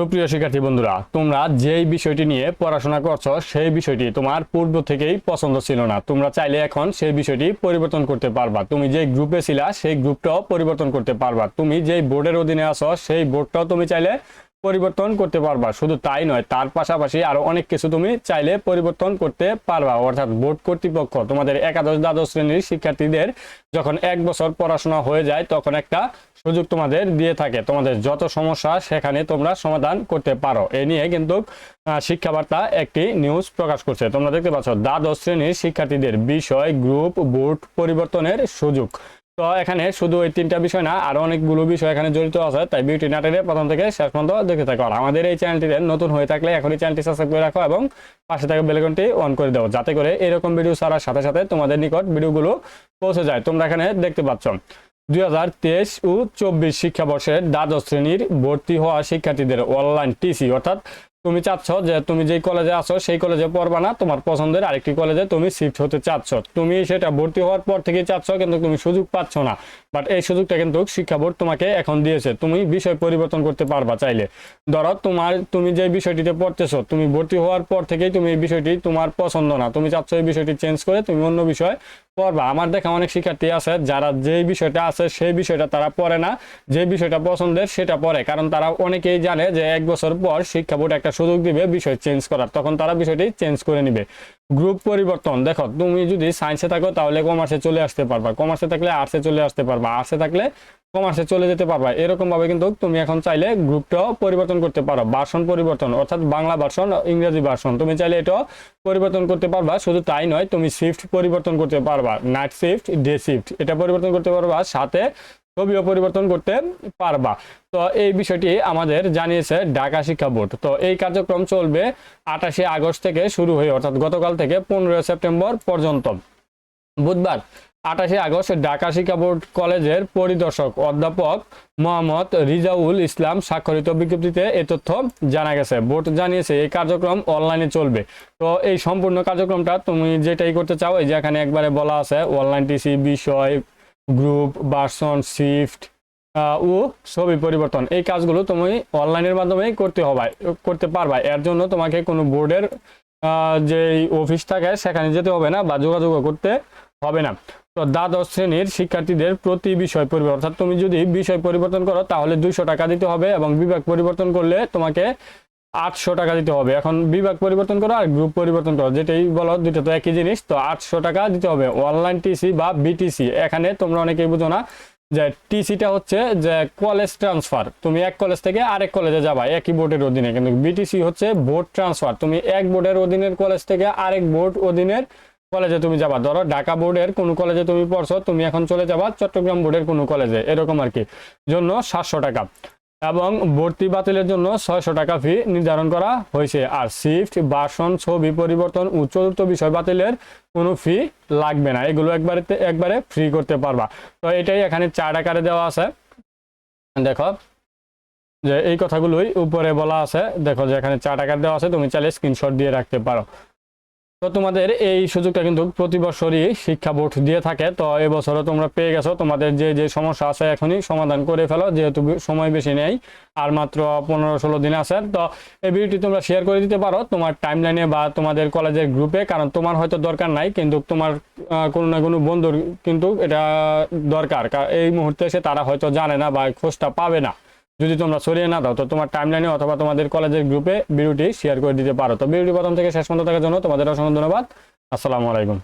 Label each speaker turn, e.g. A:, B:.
A: সুপ্রিয় শিক্ষার্থী বন্ধুরা, তোমরা যেই বিষয়টি নিয়ে পড়াশোনা করছ, সেই বিষয়টি তোমার পূর্ব থেকেই পছন্দ ছিল না। তোমরা চাইলে এখন সেই বিষয়টি পরিবর্তন করতে পারবা। তুমি যে গ্রুপে ছিলা, সেই গ্রুপটাও পরিবর্তন করতে পারবা। তুমি যেই বোর্ডের অধীনে আছো, সেই বোর্ডটাও তুমি চাইলে পরিবর্তন করতে পারবা। শুধু তাই নয়, তার পাশাপাশি আরও অনেক কিছু তুমি চাইলে পরিবর্তন করতে পারবা। অর্থাৎ বোর্ড কর্তৃপক্ষ, তোমাদের একাদশ দ্বাদশ শ্রেণির শিক্ষার্থীদের যখন এক বছর পড়াশোনা হয়ে যায়, তখন একটা সুযোগ তোমাদের দিয়ে থাকে। তোমাদের যত সমস্যা, সেখানে তোমরা সমাধান করতে পারো। এ নিয়ে কিন্তু শিক্ষাবার্তা একটি নিউজ প্রকাশ করছে। তোমরা দেখতে পাচ্ছ, দ্বাদশ শ্রেণির শিক্ষার্থীদের বিষয়, গ্রুপ, বোর্ড পরিবর্তনের সুযোগ। তো এখানে শুধু এই তিনটা বিষয় না, আরও অনেকগুলো বিষয় এখানে জড়িত আছে, তাই বিউটি নাটের প্রথম থেকে শেষ পর্যন্ত দেখতে থাকো। আর আমাদের এই চ্যানেলটিতে নতুন হয়ে থাকলে এখনই চ্যানেলটি সাবস্ক্রাইব করে রাখো এবং পাশে থাকা বেলকনটি অন করে দাও, যাতে করে এরকম ভিডিও ছাড়ার সাথে সাথে তোমাদের নিকট ভিডিওগুলো পৌঁছে যায়। তোমরা এখানে দেখতে পাচ্ছ, দুই হাজার তেইশ ও চব্বিশ শিক্ষাবর্ষের দ্বাদশ শ্রেণির ভর্তি হওয়া শিক্ষার্থীদের অনলাইন টিসি অর্থাৎ তুমি চাচ্ছ যে তুমি যেই কলেজে আছো, সেই কলেজে পড়বা না। তোমার পছন্দের আরেকটি কলেজে তুমি শিফট হতে চাচ্ছ। তুমি সেটা ভর্তি হওয়ার পর থেকেই চাচ্ছ, কিন্তু তুমি সুযোগ পাচ্ছ না। বাট এই সুযোগটা কিন্তু শিক্ষা বোর্ড তোমাকে এখন দিয়েছে। তুমি বিষয় পরিবর্তন করতে পারবা চাইলে। ধরো তোমার, তুমি যে বিষয়টিতে পড়তেছো, তুমি ভর্তি হওয়ার পর থেকেই তুমি এই বিষয়টি তোমার পছন্দ না। তুমি চাচ্ছ এই বিষয়টি চেঞ্জ করে তুমি অন্য বিষয় পড়বা আমার দেখা অনেক শিক্ষার্থী আছে, যারা যে বিষয়টা আছে সেই বিষয়টা তারা পড়ে না। যে বিষয়টা পছন্দের সেটা পড়ে, কারণ তারা অনেকেই জানে যে এক বছর পর শিক্ষা বোর্ড একটা সুযোগ দিবে বিষয় চেঞ্জ করার, তখন তারা বিষয়টি চেঞ্জ করে নিবে। গ্রুপ পরিবর্তন, দেখো তুমি যদি সায়েন্সে থাকো তাহলে কমার্সে চলে আসতে পারবা কমার্সে থাকলে আর্টসে চলে আসতে পারবা আর্টসে থাকলে কমার্সে চলে যেতে পারবা। এরকম ভাবে কিন্তু তুমি এখন চাইলে গ্রুপটাও পরিবর্তন করতে পারো। ভার্সন পরিবর্তন, অর্থাৎ বাংলা ভার্সন ইংরেজি ভার্সন তুমি চাইলে এটা পরিবর্তন করতে পারবা, শুধু তাই নয়, তুমি শিফট পরিবর্তন করতে পারবা নাইট শিফট ডে শিফট এটা পরিবর্তন করতে পারবা, সাথে ছবিও পরিবর্তন করতে পারবা। তো এই বিষয়টি আমাদের জানিয়েছে ঢাকা শিক্ষা বোর্ড। তো এই কার্যক্রম চলবে আঠাশে আগস্ট থেকে শুরু হয়ে, অর্থাৎ গতকাল থেকে পনেরোই সেপ্টেম্বর পর্যন্ত। বুধবার আঠাশে আগস্ট ঢাকা শিক্ষা বোর্ড কলেজের পরিদর্শক অধ্যাপক মোহাম্মদ রিজাউল ইসলাম স্বাক্ষরিত বিজ্ঞপ্তিতে এ তথ্য জানা গেছে। বোর্ড জানিয়েছে, এই কার্যক্রম অনলাইনে চলবে। তো এই সম্পূর্ণ কার্যক্রমটা তুমি যেটাই করতে চাও, এই যে এখানে একবারে বলা আছে, অনলাইন টিসি, বিষয়, গ্রুপ, ভার্সন, শিফট ও ছবি পরিবর্তন। এই কাজগুলো তুমি অনলাইনের মাধ্যমেই করতে হবে, করতে পারবা। এর জন্য তোমাকে কোনো বোর্ডের যে অফিস থাকে, সেখানে যেতে হবে না বা যোগাযোগ করতে হবে না। তো দ্বাদশ শ্রেণির শিক্ষার্থীদের প্রতি বিষয় পরিবর্তন, অর্থাৎ তুমি যদি বিষয় পরিবর্তন করো, তাহলে দুইশো টাকা দিতে হবে এবং বিভাগ পরিবর্তন করলে তোমাকে আটশো টাকা দিতে হবে। এখন বিভাগ পরিবর্তন করো আর গ্রুপ পরিবর্তন করো, যেটাই বলো দুটো তো একই জিনিস, তো আটশো টাকা দিতে হবে। অনলাইন টিসি বা বিটিসি এখানে তোমরা অনেকেই বুঝো না যে টিসিটা হচ্ছে যে কলেজ ট্রান্সফার তুমি এক কলেজ থেকে আরেক কলেজে যাবা, একই বোর্ডের অধীনে। কিন্তু বিটিসি হচ্ছে বোর্ড ট্রান্সফার তুমি এক বোর্ডের অধীনের কলেজ থেকে আরেক বোর্ড অধীনের কলেজে তুমি যাবা। ধরো ঢাকা বোর্ডের কোনো কলেজে তুমি পড়ছো, তুমি এখন চলে যাবা চট্টগ্রাম বোর্ডের কোনো কলেজে, এরকম আর কি। জন্য সাতশো টাকা। এবং ভর্তি বাতিলের জন্য ছয়শো টাকা ফি নির্ধারণ করা হয়েছে। আর শিফট বাসন ছবি পরিবর্তন ও চতুর্থ বিষয় বাতিলের কোনো ফি লাগবে না। এগুলো একবারে একবারে ফ্রি করতে পারবা। তো এটাই এখানে চার আকারে দেওয়া আছে। দেখো যে এই কথাগুলোই উপরে বলা আছে। দেখো যে এখানে চার আকার দেওয়া আছে, তুমি চাইলে স্ক্রিনশট দিয়ে রাখতে পারো। তো তোমাদের এই সুযোগটা কিন্তু প্রতি বছরই শিক্ষা বোর্ড দিয়ে থাকে। তো এবছরও তোমরা পেয়ে গেছো। তোমাদের যে যে সমস্যা আছে এখনই সমাধান করে ফেলো, যেহেতু সময় বেশি নেই, আর মাত্র পনেরো ষোলো দিন আছে। তো এই ভিডিওটি তোমরা শেয়ার করে দিতে পারো তোমার টাইমলাইনে বা তোমাদের কলেজের গ্রুপে কারণ তোমার হয়তো দরকার নাই, কিন্তু তোমার কোনো না কোনো বন্ধুর কিন্তু এটা দরকার। এই মুহূর্তে এসে তারা হয়তো জানে না বা খোঁজটা পাবে না। যদি তোমরা সরিয়ে না দাও, তো তোমার টাইমলাইনে অথবা তোমাদের কলেজের গ্রুপে ভিডিওটি শেয়ার করে দিতে পারো। তো ভিডিওটি প্রথম থেকে শেষ পর্যন্ত থাকার জন্য তোমাদের অসংখ্য ধন্যবাদ। আসসালামু আলাইকুম।